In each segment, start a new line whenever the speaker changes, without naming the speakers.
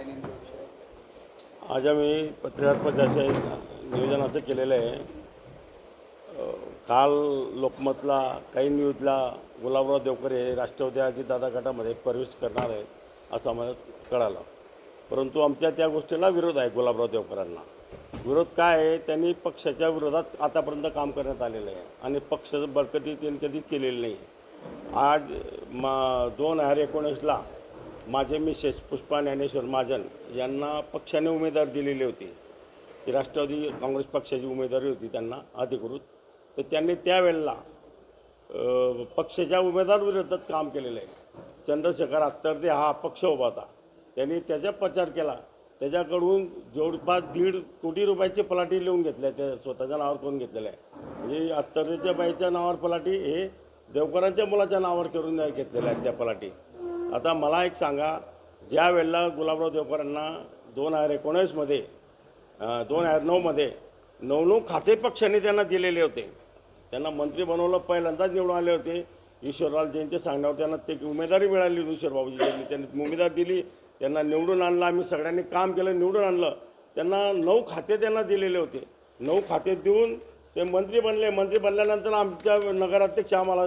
काय नेमकं
आज आम्ही पत्रकार परिषदेचं नियोजन असं केलेलं आहे. काल लोकमतला काही न्यूजला गुलाबराव देवकर हे राष्ट्रवादी अजितदादा गटामध्ये प्रवेश करणार आहेत असं आम्हाला कळालं. परंतु आमच्या त्या गोष्टीला विरोध आहे गुलाबराव देवकरांना. विरोध काय आहे? त्यांनी पक्षाच्या विरोधात आतापर्यंत काम करण्यात आलेलं आहे आणि पक्षाचं बळकटी त्यांनी कधीच केलेली नाही आज म दोन हजार एकोणीसला माझे मिसेस पुष्पा ज्ञानेश्वर महाजन यांना पक्षाने उमेदवार दिलेली होती. ही राष्ट्रवादी काँग्रेस पक्षाची उमेदवारी होती त्यांना अधिकृत. तर त्यांनी त्यावेळेला पक्षाच्या उमेदवार विरोधात काम केलेलं आहे. चंद्रशेखर आत्तरदे हा अपक्ष उभा होता. त्यांनी त्याचा प्रचार केला. त्याच्याकडून जवळपास दीड कोटी रुपयाची पलाटी लिहून घेतल्या त्या स्वतःच्या नावावर करून घेतलेलं आहे म्हणजे आत्तरदेच्या बाईच्या नावावर पलाटी हे देवकरांच्या मुलाच्या नावावर करून घेतलेल्या आहेत त्या पलाटी. आता मला एक सांगा ज्या वेळेला गुलाबराव देवकरांना दोन हजार एकोणीसमध्ये दोन हजार नऊमध्ये नऊ नऊ खाते पक्षाने त्यांना दिलेले होते त्यांना मंत्री बनवलं पहिल्यांदाच निवडून आले होते. ईश्वरलाल जैनच्या सांगण्यावर त्यांना ते उमेदवारी मिळाली होती ईश्वर बाबूजी यांनी त्यांनी उमेदवार दिली त्यांना निवडून आणलं आम्ही सगळ्यांनी काम केलं निवडून आणलं. त्यांना नऊ खाते त्यांना दिलेले होते. नऊ खाते देऊन ते मंत्री बनले. मंत्री बनल्यानंतर आमच्या नगराध्यक्ष आम्हाला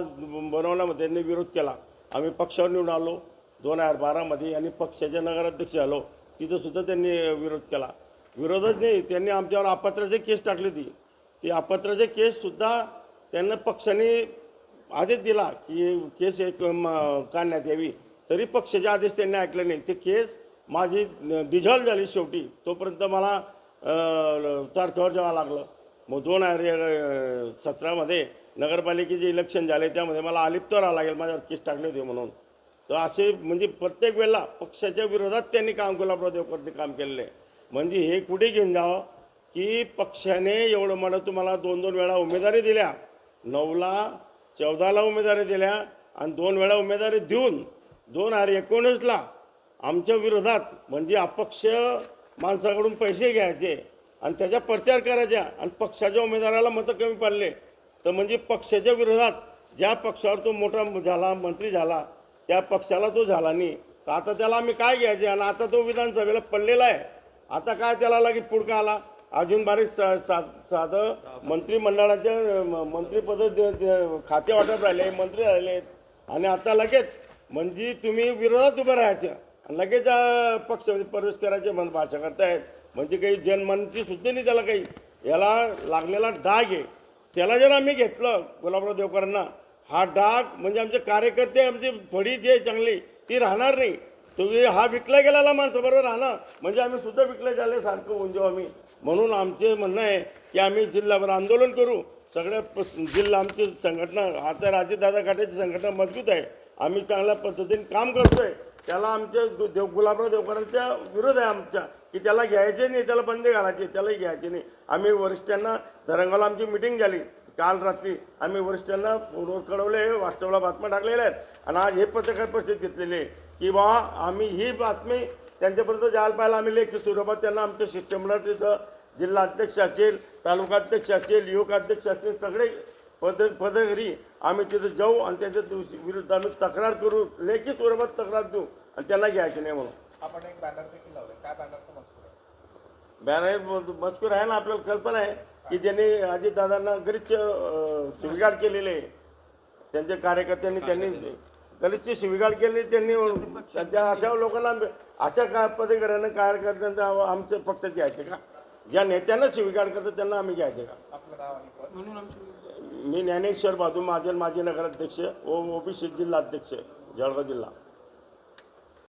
बनवल्यामध्ये त्यांनी विरोध केला. आम्ही पक्षावर निवडून आलो. दोन हजार बारामध्ये आणि पक्षाचे नगराध्यक्ष झालो. तिथंसुद्धा त्यांनी विरोध केला. विरोधच नाही त्यांनी आमच्यावर अपात्राचे केस टाकली होती. ती अपात्राचे केससुद्धा त्यांना पक्षाने आदेश दिला की केस एक काढण्यात यावी. तरी पक्षाचे आदेश त्यांनी ऐकले नाही. ते केस माझी डिझॉल्व झाली शेवटी. तोपर्यंत मला तारखेवर जावं लागलं. मग दोन हजार सतरामध्ये नगरपालिकेचे इलेक्शन झाले. त्यामध्ये मला अलिप्त राहावं लागेल. माझ्यावर केस टाकले होते म्हणून. तर असे म्हणजे प्रत्येक वेळेला पक्षाच्या विरोधात त्यांनी काम गुलाबराव देवकरने काम केलेलं आहे. म्हणजे हे कुठे घेऊन जावं? की पक्षाने एवढं मला तुम्हाला दोन दोन वेळा उमेदवारी दिल्या नऊला चौदाला उमेदवारी दिल्या आणि दोन वेळा उमेदवारी देऊन दोन हजार एकोणीसला आमच्या विरोधात म्हणजे अपक्ष माणसाकडून पैसे घ्यायचे आणि त्याचा प्रचार करायचा आणि पक्षाच्या उमेदवाराला मतं कमी पडले. तर म्हणजे पक्षाच्या विरोधात ज्या पक्षावर तो मोठा झाला मंत्री झाला त्या पक्षाला तो झाला नाही. तर आता त्याला आम्ही काय घ्यायचे? आणि आता तो विधानसभेला पडलेला आहे. आता काय त्याला लगेच पुढका आला? अजून बारीक सा सा साधं मंत्रिमंडळाच्या म- मंत्रिपद खाते वाटप राहिले मंत्री राहिले आणि आता लगेच म्हणजे तुम्ही विरोधात उभं राहायचं. आणि लगेच पक्ष पक्षामध्ये प्रवेश करायचे म्हण भाषा करतायत. म्हणजे काही जनमनची सुद्धा नाही त्याला काही. याला लागलेला डाग आहे. त्याला जर आम्ही घेतलं गुलाबराव देवकरांना हा डाग म्हणजे आमचे कार्यकर्ते आमची फडी जी आहे चांगली ती राहणार नाही. तुम्ही हा विकला गेलेला माणसाबरोबर राहणार म्हणजे आम्ही सुद्धा विकले झाले सारखं होऊन जाऊ आम्ही. म्हणून आमचे म्हणणं आहे की आम्ही जिल्हाभर आंदोलन करू. सगळ्या जिल्हा आमची संघटना आता राजेदादा घाटेची संघटना मजबूत आहे. आम्ही चांगल्या पद्धतीने काम करतोय. त्याला आमच्या देव गुलाबराव देवकरांच्या विरोध आहे आमच्या की त्याला घ्यायचे नाही त्याला बंदी घालायचे त्यालाही घ्यायचे नाही. आम्ही वरिष्ठांना धरंगाला आमची मिटिंग झाली. काल रात्री आम्ही वरिष्ठांना फोनवर कळवले व्हॉट्सअपला बातम्या टाकलेल्या आहेत. आणि आज हे पत्रकार परिषद घेतलेली आहे की बा आम्ही ही बातमी त्यांच्यापर्यंत जायला पाहायला आम्ही लेखी स्वरूपात त्यांना आमच्या सिस्टमला तिथं जिल्हा अध्यक्ष असेल तालुका अध्यक्ष असेल युवक अध्यक्ष असेल सगळे पद पदगिरी आम्ही तिथं जाऊ आणि त्याच्या दिवशी विरुद्ध आम्ही तक्रार करू लेखी स्वरूपात तक्रार देऊ आणि त्यांना घ्यायचे नाही म्हणून.
आपण एक बॅनर देखील लावले काय बॅनरचा मजकूर
बॅनर मजकूर आहे ना आपल्याला कल्पना आहे की ज्यांनी अजितदादांना गरीच शिविगाड केलेले आहे. त्यांच्या कार्यकर्त्यांनी त्यांनी गरीबची शिविगाड केली त्यांनी त्या अशा लोकांना अशा का पदाधिकाऱ्यांना कार्यकर्त्यांचा आमच्या पक्षात घ्यायचे का? ज्या नेत्यांना शिविगाड करतात त्यांना आम्ही घ्यायचे का? मी ज्ञानेश्वर बाजू महाजन माजी नगराध्यक्ष व ओबीसी जिल्हा अध्यक्ष जळगाव जिल्हा.